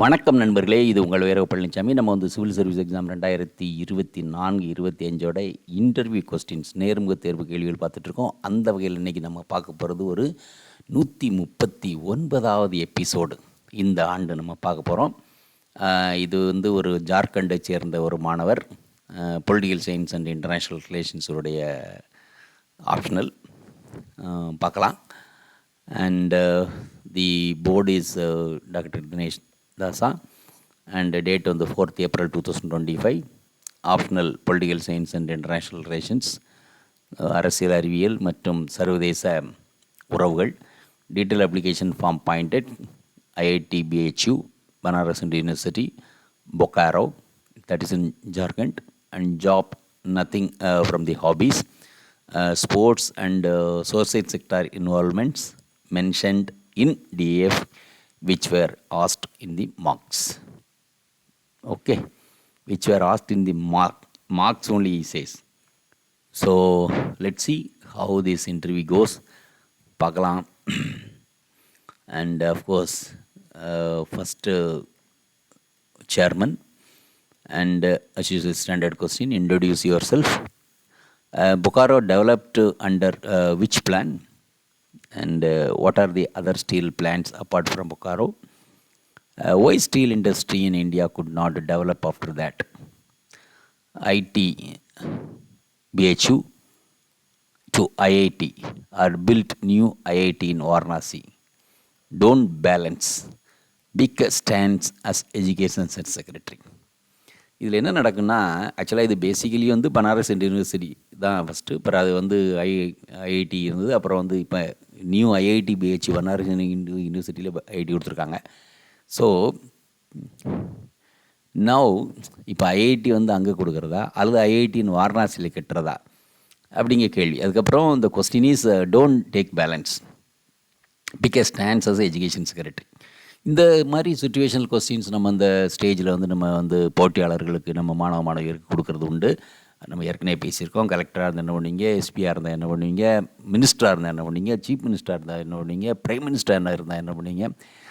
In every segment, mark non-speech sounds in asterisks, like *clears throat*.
வணக்கம் நண்பர்களே இது உங்கள் வேறு பழனிசாமி நம்ம வந்து சிவில் சர்வீஸ் எக்ஸாம் ரெண்டாயிரத்தி இருபத்தி நான்கு இருபத்தி அஞ்சோட இன்டர்வியூ கொஸ்டின்ஸ் நேர்முக தேர்வு கேள்விகள் பார்த்துட்ருக்கோம். அந்த வகையில் இன்றைக்கி நம்ம பார்க்க போகிறது ஒரு நூற்றி முப்பத்தி ஒன்பதாவது எபிசோடு இந்த ஆண்டு நம்ம பார்க்க போகிறோம் இது வந்து ஒரு ஜார்க்கண்டை சேர்ந்த ஒரு மாணவர் பொலிட்டிக்கல் சயின்ஸ் அண்ட் இன்டர்நேஷ்னல் ரிலேஷன்ஸுடைய ஆப்ஷனல் பார்க்கலாம். And the board is doctor Dinesh Dasa and the date on the 4th April 2025 optional political science and international relations uh, அரசியல் அறிவியல் மற்றும் சர்வதேச உறவுகள் detail application form pointed IIT BHU Banaras Hindu university Bokaro that is in Jharkhand and job nothing uh, from the hobbies uh, sports and uh, social sector involvements mentioned in DF which were asked in the marks. Okay, which were asked in the mark, marks only he says. So let's see how this interview goes. Pakalam. *clears throat* and of course, uh, first uh, chairman and uh, as usual standard question, introduce yourself. Uh, Bokaro developed uh, under uh, which plan? And uh, what are the other steel plants apart from bokaro uh, why steel industry in india could not develop after that it bhu to iit or built new iit in varanasi don't balance big stands as education secretary இதில் என்ன நடக்குன்னா ஆக்சுவலாக இது basically வந்து Banaras university தான் first அப்புறம் அது வந்து ஐ ஐஐடி இருந்தது அப்புறம் வந்து இப்போ நியூ ஐஐடி பிஹெச் பனாரஸ் யூனிவர்சிட்டியில் ஐஐடி கொடுத்துருக்காங்க. ஸோ நவ் இப்போ ஐஐடி வந்து அங்கே கொடுக்குறதா? அல்லது ஐஐடின்னு வாரணாசியில் கட்டுறதா? அப்படிங்கிற கேள்வி. அதுக்கப்புறம் இந்த question is don't take balance because stands as education secretary இந்த மாதிரி சுச்சுவேஷனல் கொஸ்டின்ஸ் நம்ம அந்த ஸ்டேஜில் வந்து நம்ம வந்து போட்டியாளர்களுக்கு நம்ம மாணவ மாணவியருக்கு கொடுக்கறது உண்டு. நம்ம ஏற்கனவே பேசியிருக்கோம். கலெக்டராக இருந்தால் என்ன பண்ணுவீங்க? எஸ்பியாக இருந்தால் என்ன பண்ணுவீங்க? மினிஸ்டராக இருந்தால் என்ன பண்ணுவீங்க? சீஃப் மினிஸ்டராக இருந்தால் என்ன பண்ணுவீங்க? பிரைம் மினிஸ்டராக என்ன இருந்தால் என்ன பண்ணுவீங்க?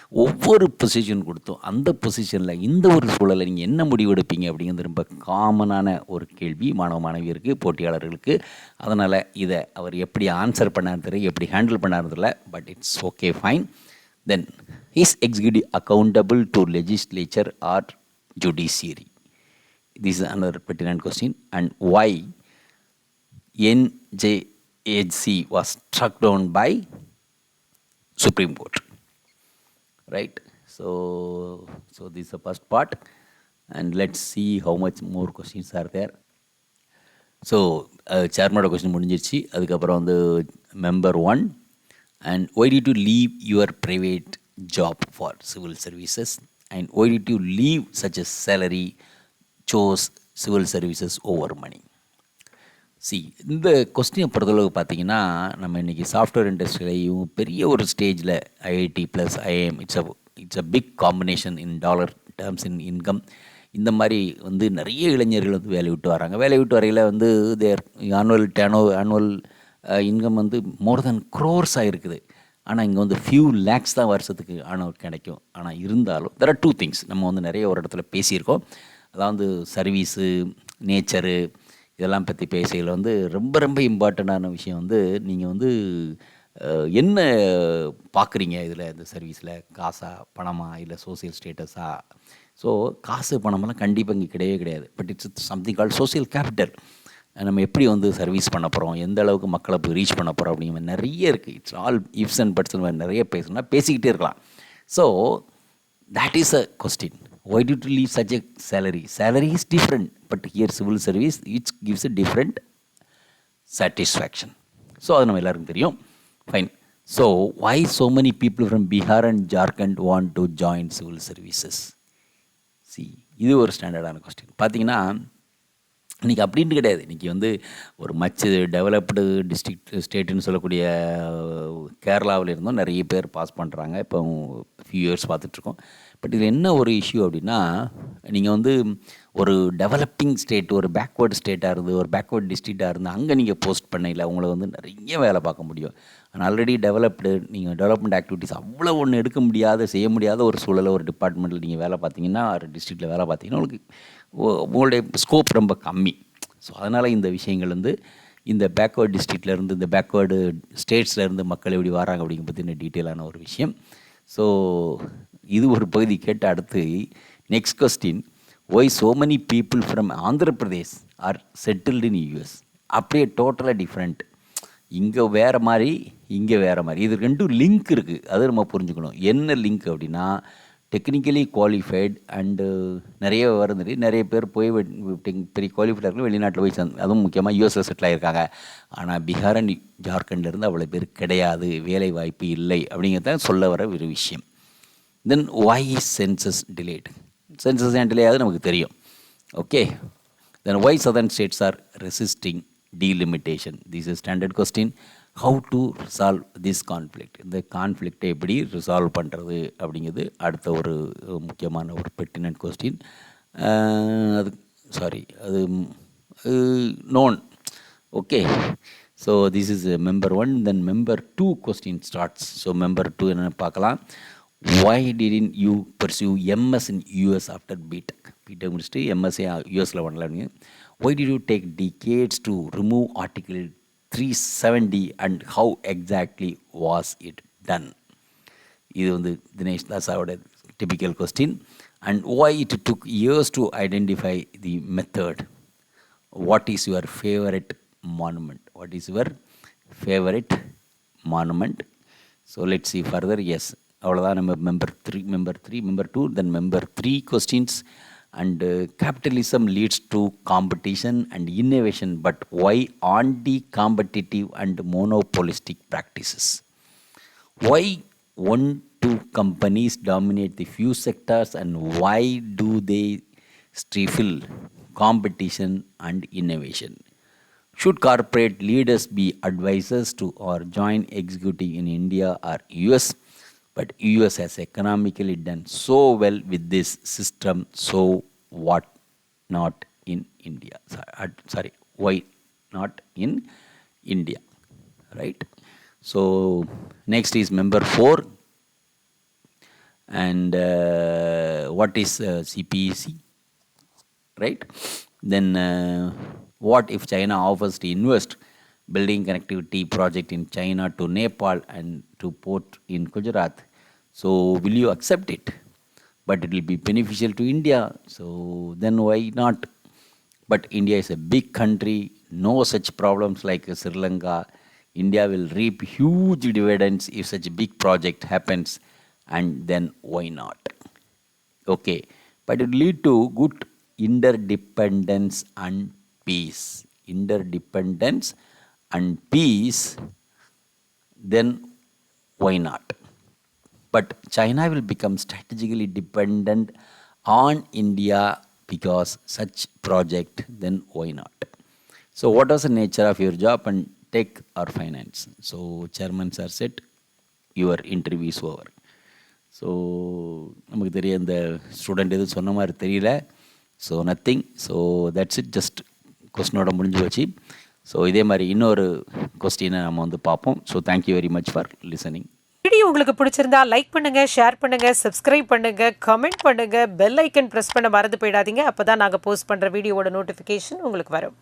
ஒவ்வொரு பொசிஷன் கொடுத்தோம். அந்த பொசிஷனில் இந்த ஒரு சூழலில் நீங்கள் என்ன முடிவெடுப்பீங்க அப்படிங்கிறது ரொம்ப காமனான ஒரு கேள்வி. மாணவ மாணவியருக்கு போட்டியாளர்களுக்கு. அதனால் இதை அவர் எப்படி ஆன்சர் பண்ணார் தெரியல எப்படி ஹேண்டில் பண்ணார் தெரியல but it's okay fine then is executive accountable to legislature or judiciary? This is another pertinent question. And why NJHC was struck down by Supreme Court? Right? So, so this is the first part. And let's see how much more questions are there. So சேர்மனோட question முடிஞ்சிருச்சு அதுக்கப்புறம் வந்து member one and why did you leave your private job for civil services and why did you leave such a salary chose civil services over money C இந்த கொஸ்டினை பொறுத்தளவு பார்த்தீங்கன்னா நம்ம இன்றைக்கி software இண்டஸ்ட்ரியிலையும் பெரிய ஒரு ஸ்டேஜில் IIT plus IIM it's a it's a big combination in dollar terms in income இந்த மாதிரி வந்து நிறைய இளைஞர்கள் வந்து வேலை விட்டு வராங்க. வேலையை விட்டு வரையில் வந்து தேர் ஆனுவல் டேனோ ஆனுவல் இன்கம் வந்து மோர் தென் க்ரோர்ஸ் ஆகிருக்குது ஆனால் இங்கே வந்து ஃபியூ லேக்ஸ் தான் வருஷத்துக்கு ஆனால் கிடைக்கும். ஆனால் இருந்தாலும் தெர் ஆர் டூ திங்ஸ் நம்ம வந்து நிறைய ஒரு இடத்துல பேசியிருக்கோம். அதாவது சர்வீஸு நேச்சரு இதெல்லாம் பற்றி பேசையில் வந்து ரொம்ப ரொம்ப இம்பார்ட்டண்ட்டான விஷயம் வந்து நீங்கள் வந்து என்ன பார்க்குறீங்க இதில் இந்த சர்வீஸில் காசா பணமா? இல்லை சோசியல் ஸ்டேட்டஸா ஸோ காசு பணமெல்லாம் கண்டிப்பாக இங்கே கிடையவே கிடையாது. But it's something call social capital நம்ம எப்படி வந்து சர்வீஸ் பண்ண போகிறோம் எந்த அளவுக்கு மக்களை போய் ரீச் பண்ண போகிறோம் அப்படிங்கிற மாதிரி நிறைய இருக்குது it's all ifs and buts மாதிரி நிறைய பேசணும்னா பேசிக்கிட்டே இருக்கலாம். So that is a question why to to leave such a salary salary is different but here civil service it's gives a different satisfaction so அது நம்ம எல்லாருக்கும் தெரியும். Fine so why so many people from Bihar and Jharkhand want to join civil services C இது ஒரு ஸ்டாண்டர்டான question பார்த்தீங்கன்னா இன்றைக்கி அப்படின்ட்டு கிடையாது. இன்றைக்கி வந்து ஒரு மச்சு டெவலப்டு டிஸ்ட்ரிக்ட் ஸ்டேட்டுன்னு சொல்லக்கூடிய கேரளாவில் இருந்தும் நிறைய பேர் பாஸ் பண்ணுறாங்க இப்போ ஃபியூ இயர்ஸ் பார்த்துட்ருக்கோம் பட் இதில் என்ன ஒரு இஷ்யூ அப்படின்னா நீங்கள் வந்து ஒரு டெவலப்பிங் ஸ்டேட் ஒரு பேக்வேர்டு ஸ்டேட்டாக இருந்து ஒரு பேக்வேர்டு டிஸ்ட்ரிக்டாக இருந்து அங்கே நீங்கள் போஸ்ட் பண்ணையில் உங்களை வந்து நிறைய வேலை பார்க்க முடியும். ஆனால் ஆல்ரெடி டெவலப்டு நீங்கள் டெவலப்மெண்ட் ஆக்டிவிட்டீஸ் அவ்வளோ ஒன்று எடுக்க முடியாத செய்ய முடியாத ஒரு சூழலை ஒரு டிபார்ட்மெண்ட்டில் நீங்கள் வேலை பார்த்தீங்கன்னா ஒரு டிஸ்ட்ரிக்டில் வேலை பார்த்தீங்கன்னா உங்களுக்கு உங்களுடைய ஸ்கோப் ரொம்ப கம்மி. ஸோ அதனால் இந்த விஷயங்கள் வந்து இந்த பேக்வேர்டு டிஸ்ட்ரிக்ட்லேருந்து இந்த பேக்வேர்டு ஸ்டேட்ஸ்லேருந்து மக்கள் எப்படி வராங்க அப்படிங்கிற பற்றின டீட்டெயிலான ஒரு விஷயம். ஸோ இது ஒரு பகுதி கேட்ட அடுத்து next question why so many people from Andhra Pradesh are settled in US அப்படியே டோட்டலாக டிஃப்ரெண்ட் இங்கே வேறு மாதிரி இங்கே வேறு மாதிரி. இது ரெண்டும் லிங்க் இருக்குது அது நம்ம புரிஞ்சுக்கணும். என்ன லிங்க் அப்படின்னா டெக்னிக்கலி குவாலிஃபைட் அண்டு நிறைய வருது. நிறைய பேர் போய் பெரிய குவாலிஃபைடாக வெளிநாட்டில் போய் சேர்ந்து அதுவும் முக்கியமாக யூஎஸ்எஸ் செட்டில் ஆகியிருக்காங்க ஆனால் பீகார் அண்ட் ஜார்க்கண்ட்லேருந்து அவ்வளோ பேர் கிடையாது. வேலை வாய்ப்பு இல்லை அப்படிங்கிறத சொல்ல வர ஒரு விஷயம். Then why is census delayed census ஏன் டிலே ஆகுது? நமக்கு தெரியும். Okay then why southern states are resisting delimitation this is standard question how to resolve this conflict இந்த கான்ஃப்ளிக்டை எப்படி ரிசால்வ் பண்ணுறது அப்படிங்கிறது அடுத்த ஒரு முக்கியமான ஒரு பெட்டினன்ட் கொஸ்டின் அது சாரி அது known okay so this is member one then member two question starts so member two என்னென்னு பார்க்கலாம். Why didn't you pursue MS in US after BTech? BTech முடிச்சுட்டு எம்எஸ்ஏ யூஎஸில் பண்ணலான்னு why did you take decades to remove article 370 and how exactly was it done? இது வந்து Dinesh தாஸாவோட typical question and why it took years to identify the method what is your favorite monument what is your favorite monument so let's see further yes அவ்வளோதான் நம்ம member three member three member two then member three questions and capitalism leads to competition and innovation but why anti competitive and monopolistic practices why one two companies dominate the few sectors and why do they stifle competition and innovation should corporate leaders be advisors to or join executing in india or us But us has economically done so well with this system so what not in india? Sorry, uh, sorry why not in india right? So next is member 4 and uh, what is uh, cpec right? Then uh, what if china offers to invest building connectivity project in china to nepal and to port in gujarat. So will you accept it? But it will be beneficial to india. So then why not? But India is a big country, no such problems like Sri Lanka. India will reap huge dividends if such a big project happens, and then why not? Okay, but it will lead to good interdependence and peace. Interdependence and peace, then why not? But China will become strategically dependent on India because such project, then why not? So what was the nature of your job and tech or finance? So chairman sir said, your interview is over. So நமக்கு தெரிய இந்த student எதுவும் சொன்ன மாதிரி தெரியல so nothing so that's it just கொஸ்டினோட முடிஞ்சு வச்சு so இதே மாதிரி இன்னொரு கொஸ்டினை நம்ம வந்து பார்ப்போம். So thank you very much for listening video உங்களுக்கு பிடிச்சிருந்தா லைக் பண்ணுங்க ஷேர் பண்ணுங்க சப்ஸ்கிரைப் பண்ணுங்க கமெண்ட் பண்ணுங்க பெல் ஐக்கன் பிரஸ் பண்ண மறந்து போயிடாதீங்க. அப்போதான் நாங்கள் போஸ்ட் பண்ற வீடியோவோட நோட்டிஃபிகேஷன் உங்களுக்கு வரும்.